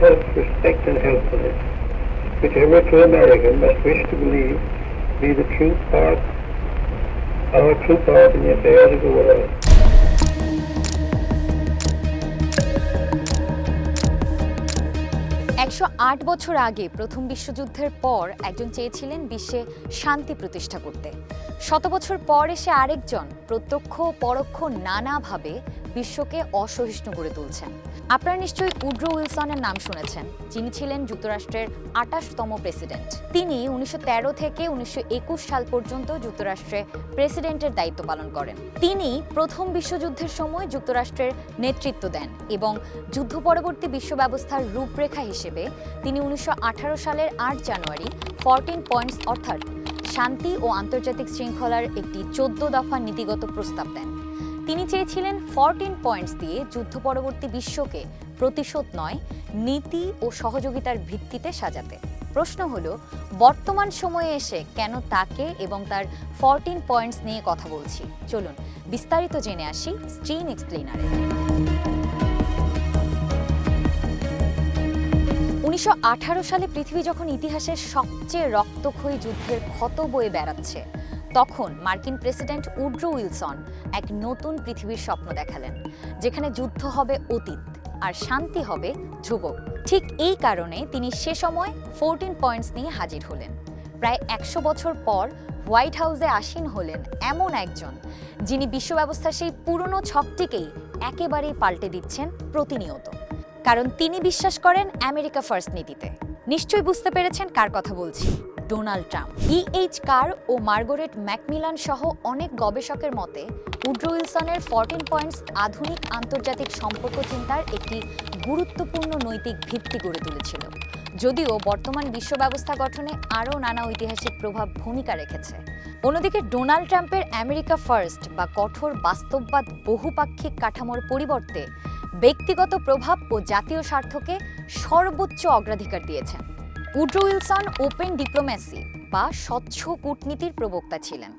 self-respect and helpfulness, which every true American must wish to believe be the true part, our true part in the affairs of the world. একশো আট বছর আগে প্রথম বিশ্বযুদ্ধের পর একজন চেয়েছিলেন বিশ্বে শান্তি প্রতিষ্ঠা করতে। শত বছর পর এসে আরেকজন প্রত্যক্ষ পরোক্ষ নানাভাবে বিশ্বকে অসহিষ্ণু করে তুলছেন। আপনারা নিশ্চয়ই উড্রো উইলসনের নাম শুনেছেন। যিনি ছিলেন যুক্তরাষ্ট্রের আটাশতম প্রেসিডেন্ট। তিনি উনিশশো তেরো থেকে উনিশশো একুশ সাল পর্যন্ত যুক্তরাষ্ট্রে প্রেসিডেন্টের দায়িত্ব পালন করেন। তিনি প্রথম বিশ্বযুদ্ধের সময় যুক্তরাষ্ট্রের নেতৃত্ব দেন এবং যুদ্ধ পরবর্তী বিশ্ব ব্যবস্থার রূপরেখা হিসেবে তিনি উনিশশো আঠারো সালের আট জানুয়ারি ফরটিন পয়েন্টস অর্থাৎ শান্তি ও আন্তর্জাতিক শৃঙ্খলার একটি চোদ্দ দফা নীতিগত প্রস্তাব দেন। তিনি চেয়েছিলেন ফরটিন পয়েন্টস দিয়ে যুদ্ধ পরবর্তী বিশ্বকে প্রতিশোধ নয়, নীতি ও সহযোগিতার ভিত্তিতে সাজাতে। প্রশ্ন হলো, বর্তমান সময়ে এসে কেন তাকে এবং তার ফরটিন পয়েন্টস নিয়ে কথা বলছি? চলুন বিস্তারিত জেনে আসি স্ট্রিন এক্সপ্লেনারে উনিশশো আঠারো সালে পৃথিবী যখন ইতিহাসের সবচেয়ে রক্তক্ষয়ী যুদ্ধের ক্ষত বয়ে বেড়াচ্ছে, তখন মার্কিন প্রেসিডেন্ট উড্রো উইলসন এক নতুন পৃথিবীর স্বপ্ন দেখালেন, যেখানে যুদ্ধ হবে অতীত আর শান্তি হবে ধ্রুবক। ঠিক এই কারণে তিনি সে সময় ফোরটিন পয়েন্টস নিয়ে হাজির হলেন। প্রায় একশো বছর পর হোয়াইট হাউসে আসীন হলেন এমন একজন, যিনি বিশ্ব ব্যবস্থার সেই পুরনো ছকটিকেই একেবারেই পাল্টে দিচ্ছেন প্রতিনিয়ত। কারণ তিনি বিশ্বাস করেন আমেরিকা ফার্স্ট নীতিতে। নিশ্চয়ই বুঝতে পেরেছেন কার কথা বলছি। Donald Trump. E H Carr ও মার্গরেট ম্যাকমিলান সহ অনেক গবেষকের মতে, উড্রো উইলসনের ফরটিন পয়েন্টস আধুনিক আন্তর্জাতিক সম্পর্ক চিন্তার একটি গুরুত্বপূর্ণ নৈতিক ভিত্তি গড়ে তুলেছিল। যদিও বর্তমান বিশ্ব ব্যবস্থা গঠনে আরও নানা ঐতিহাসিক প্রভাব ভূমিকা রেখেছে। অন্যদিকে ডোনাল্ড ট্রাম্পের আমেরিকা ফার্স্ট বা কঠোর বাস্তববাদ বহুপাক্ষিক কাঠামোর পরিবর্তে ব্যক্তিগত প্রভাব ও জাতীয় স্বার্থকে সর্বোচ্চ অগ্রাধিকার দিয়েছেন। উড্রো উইলসন ওপেন ডিপ্লোম্যাসি বা স্বচ্ছ কূটনীতির প্রবক্তা ছিলেন।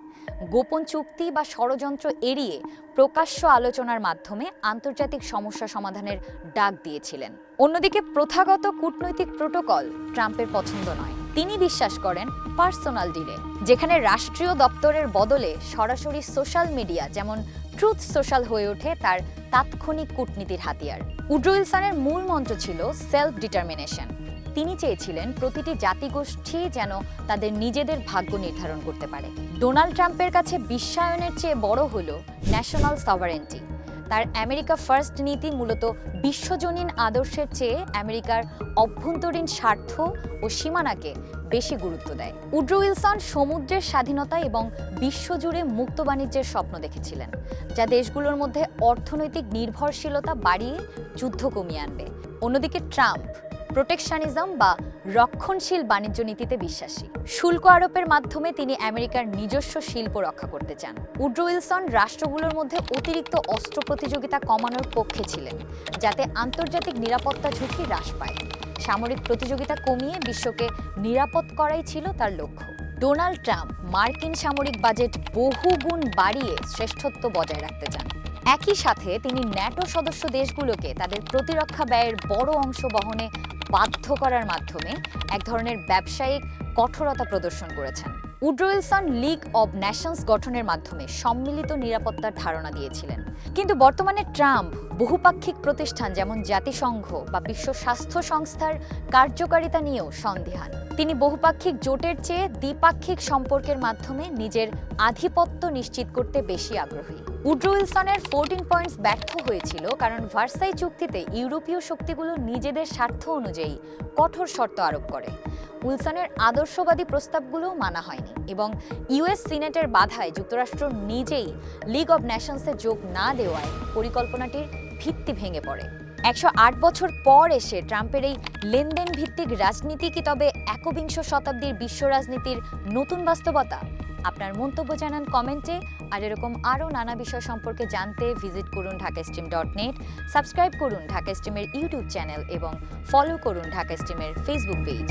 গোপন চুক্তি বা ষড়যন্ত্র এড়িয়ে প্রকাশ্য আলোচনার মাধ্যমে আন্তর্জাতিক সমস্যা সমাধানের ডাক দিয়েছিলেন। অন্যদিকে প্রথাগত কূটনৈতিক প্রোটোকল ট্রাম্পের পছন্দ নয়। তিনি বিশ্বাস করেন পার্সোনাল ডিলে, যেখানে রাষ্ট্রীয় দপ্তরের বদলে সরাসরি সোশ্যাল মিডিয়া যেমন ট্রুথ সোশ্যাল হয়ে ওঠে তার তাৎক্ষণিক কূটনীতির হাতিয়ার। উড্রো ইলসানের মূল মন্ত্র ছিল সেলফ ডিটারমিনেশন তিনি চেয়েছিলেন প্রতিটি জাতিগোষ্ঠী যেন তাদের নিজেদের ভাগ্য নির্ধারণ করতে পারে। ডোনাল্ড ট্রাম্পের কাছে বিশ্বায়নের চেয়ে বড় হল ন্যাশনাল সভারেন্টি তার আমেরিকা ফার্স্ট নীতি মূলত বিশ্বজনীন আদর্শের চেয়ে আমেরিকার অভ্যন্তরীণ স্বার্থ ও সীমানাকে বেশি গুরুত্ব দেয়। উড্রো উইলসন সমুদ্রের স্বাধীনতা এবং বিশ্বজুড়ে মুক্ত বাণিজ্যের স্বপ্ন দেখেছিলেন, যা দেশগুলোর মধ্যে অর্থনৈতিক নির্ভরশীলতা বাড়িয়ে যুদ্ধ কমিয়ে আনবে। অন্যদিকে ট্রাম্প, প্রোটেকশনিজম বা রক্ষণশীল বাণিজ্য নীতিতে বিশ্বাসী। শুল্ক আরোপের মাধ্যমে তিনি আমেরিকার নিজস্ব শিল্প রক্ষা করতে চান। উড্রো উইলসন রাষ্ট্রগুলোর মধ্যে অতিরিক্ত অস্ত্র প্রতিযোগিতা কমানোর পক্ষে ছিলেন, যাতে আন্তর্জাতিক নিরাপত্তা ঝুঁকি হ্রাস পায়। সামরিক প্রতিযোগিতা কমিয়ে বিশ্বকে নিরাপদ করাই ছিল তার লক্ষ্য। ডোনাল্ড ট্রাম্প মার্কিন সামরিক বাজেট বহুগুণ বাড়িয়ে শ্রেষ্ঠত্ব বজায় রাখতে চান। একই সাথে তিনি ন্যাটো সদস্য দেশগুলোকে তাদের প্রতিরক্ষা ব্যয়ের বড় অংশ বহনে বাধ্য করার মাধ্যমে এক ধরনের ব্যবসায়িক কঠোরতা প্রদর্শন করেছেন। Woodrow Wilson League of Nations গঠনের মাধ্যমে সম্মিলিত নিরাপত্তার ধারণা দিয়েছিলেন। কিন্তু বর্তমানে ট্রাম্প বহুপাক্ষিক প্রতিষ্ঠান যেমন জাতিসংঘ বা বিশ্ব স্বাস্থ্য সংস্থার কার্যকারিতা নিয়েও সন্দেহান। তিনি বহুপাক্ষিক জোটের চেয়ে দ্বিপাক্ষিক সম্পর্কের মাধ্যমে নিজের আধিপত্য নিশ্চিত করতে বেশি আগ্রহী। উড্রো উইলসনের ফোরটিন পয়েন্টস ব্যর্থ হয়েছিল কারণ ভার্সাই চুক্তিতে ইউরোপীয় শক্তিগুলো নিজেদের স্বার্থ অনুযায়ী কঠোর শর্ত আরোপ করে। উইলসনের আদর্শবাদী প্রস্তাবগুলোও মানা হয়নি এবং ইউএস সিনেটের বাধায় যুক্তরাষ্ট্র নিজেই লিগ অব ন্যাশনসে যোগ না দেওয়ায় পরিকল্পনাটির ভিত্তি ভেঙে পড়ে। একশো আট বছর পর এসে ট্রাম্পের এই লেনদেন ভিত্তিক রাজনীতি কি তবে একবিংশ শতাব্দীর বিশ্ব রাজনীতির নতুন বাস্তবতা? আপনার মন্তব্য জানান কমেন্টে। আর এরকম আরও নানা বিষয় সম্পর্কে জানতে ভিজিট করুন Dhaka stream dot net, subscribe করুন ঢাকা স্ট্রিমের ইউটিউব চ্যানেল এবং ফলো করুন ঢাকা স্ট্রিমের ফেসবুক পেজ।